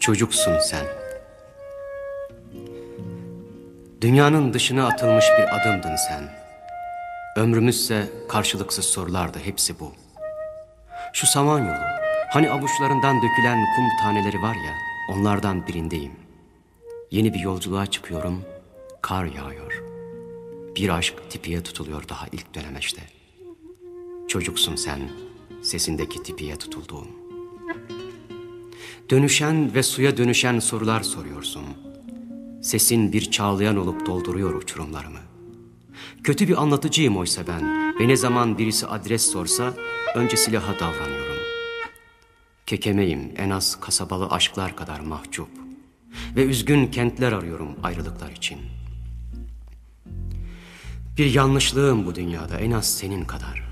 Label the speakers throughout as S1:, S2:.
S1: Çocuksun sen. Dünyanın dışına atılmış bir adımdın sen. Ömrümüzse karşılıksız sorulardı hepsi bu. Şu samanyolu, hani avuçlarından dökülen kum taneleri var ya, onlardan birindeyim. Yeni bir yolculuğa çıkıyorum, kar yağıyor. Bir aşk tipiye tutuluyor daha ilk dönemeçte. Çocuksun sen, sesindeki tipiye tutulduğum. Dönüşen ve suya dönüşen sorular soruyorsun. Sesin bir çağlayan olup dolduruyor uçurumlarımı. Kötü bir anlatıcıyım oysa ben ve ne zaman birisi adres sorsa önce silaha davranıyorum. Kekemeyim en az kasabalı aşklar kadar mahcup ve üzgün kentler arıyorum ayrılıklar için. Bir yanlışlığım bu dünyada en az senin kadar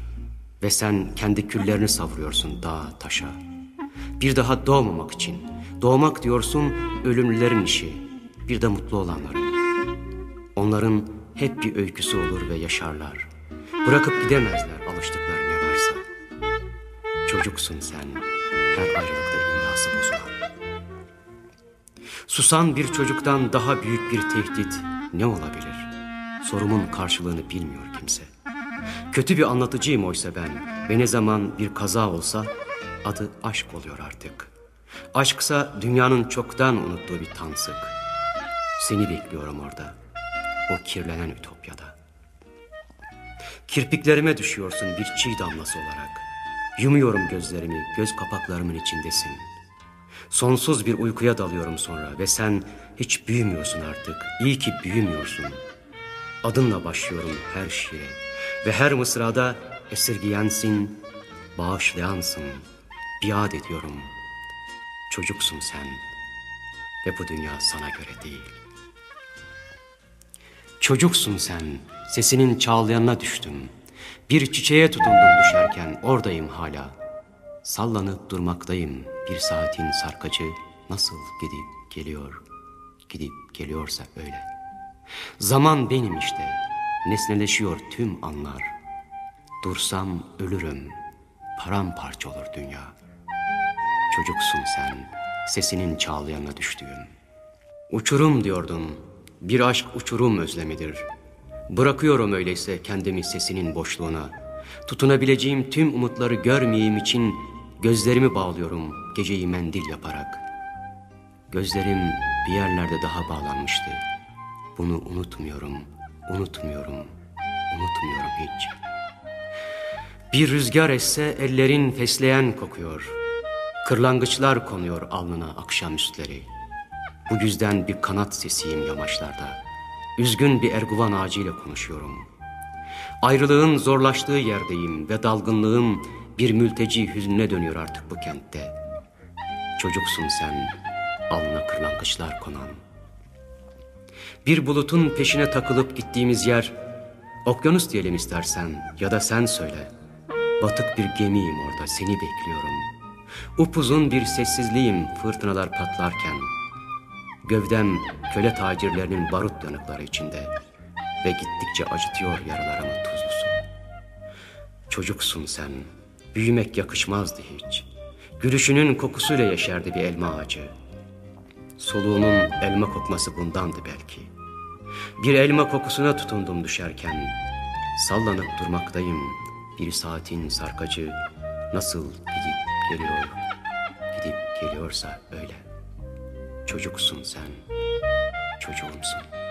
S1: ve sen kendi küllerini savuruyorsun dağa taşa. Bir daha doğmamak için. Doğmak diyorsun ölümlülerin işi. Bir de mutlu olanların. Onların hep bir öyküsü olur ve yaşarlar. Bırakıp gidemezler alıştıkları ne varsa. Çocuksun sen, her ayrılıkta imlası bozulan. Susan bir çocuktan daha büyük bir tehdit ne olabilir? Sorumun karşılığını bilmiyor kimse. Kötü bir anlatıcıyım oysa ben ve ne zaman bir kaza olsa adı aşk oluyor artık. Aşksa dünyanın çoktan unuttuğu bir tansık. Seni bekliyorum orada, o kirlenen ütopyada. Kirpiklerime düşüyorsun bir çiğ damlası olarak. Yumuyorum gözlerimi, göz kapaklarımın içindesin. Sonsuz bir uykuya dalıyorum sonra ve sen hiç büyümüyorsun artık. İyi ki büyümüyorsun. Adınla başlıyorum her şeye ve her mısrada esirgiyensin, bağışlayansın biat ediyorum. Çocuksun sen ve bu dünya sana göre değil. Çocuksun sen, sesinin çağlayanına düştüm. Bir çiçeğe tutundum düşerken oradayım hala. Sallanıp durmaktayım bir saatin sarkacı nasıl gidip geliyor, gidip geliyorsa öyle. Zaman benim işte, nesneleşiyor tüm anlar. Dursam ölürüm, paramparça olur dünya.'' Çocuksun sen, sesinin çağlayanına düştüğüm. Uçurum diyordun, bir aşk uçurum özlemidir. Bırakıyorum öyleyse kendimi sesinin boşluğuna. Tutunabileceğim tüm umutları görmeyeyim için gözlerimi bağlıyorum geceyi mendil yaparak. Gözlerim bir yerlerde daha bağlanmıştı. Bunu unutmuyorum, unutmuyorum, unutmuyorum hiç. Bir rüzgar esse ellerin fesleğen kokuyor.'' Kırlangıçlar konuyor alnına akşamüstleri. Bu yüzden bir kanat sesiyim yamaçlarda. Üzgün bir erguvan ağacıyla konuşuyorum. Ayrılığın zorlaştığı yerdeyim ve dalgınlığım bir mülteci hüznüne dönüyor artık bu kentte. Çocuksun sen, alnına kırlangıçlar konan. Bir bulutun peşine takılıp gittiğimiz yer, okyanus diyelim istersen ya da sen söyle. Batık bir gemiyim orada, seni bekliyorum.'' Upuzun bir sessizliğim fırtınalar patlarken. Gövdem köle tacirlerinin barut yanıkları içinde. Ve gittikçe acıtıyor yaralarımı tuzlusu. Çocuksun sen, büyümek yakışmazdı hiç. Gülüşünün kokusuyla yeşerdi bir elma ağacı. Soluğunun elma kokması bundandı belki. Bir elma kokusuna tutundum düşerken. Sallanıp durmaktayım bir saatin sarkacı nasıl gidip geliyor, gidip geliyorsa öyle. Çocuksun sen, çocuğumsun.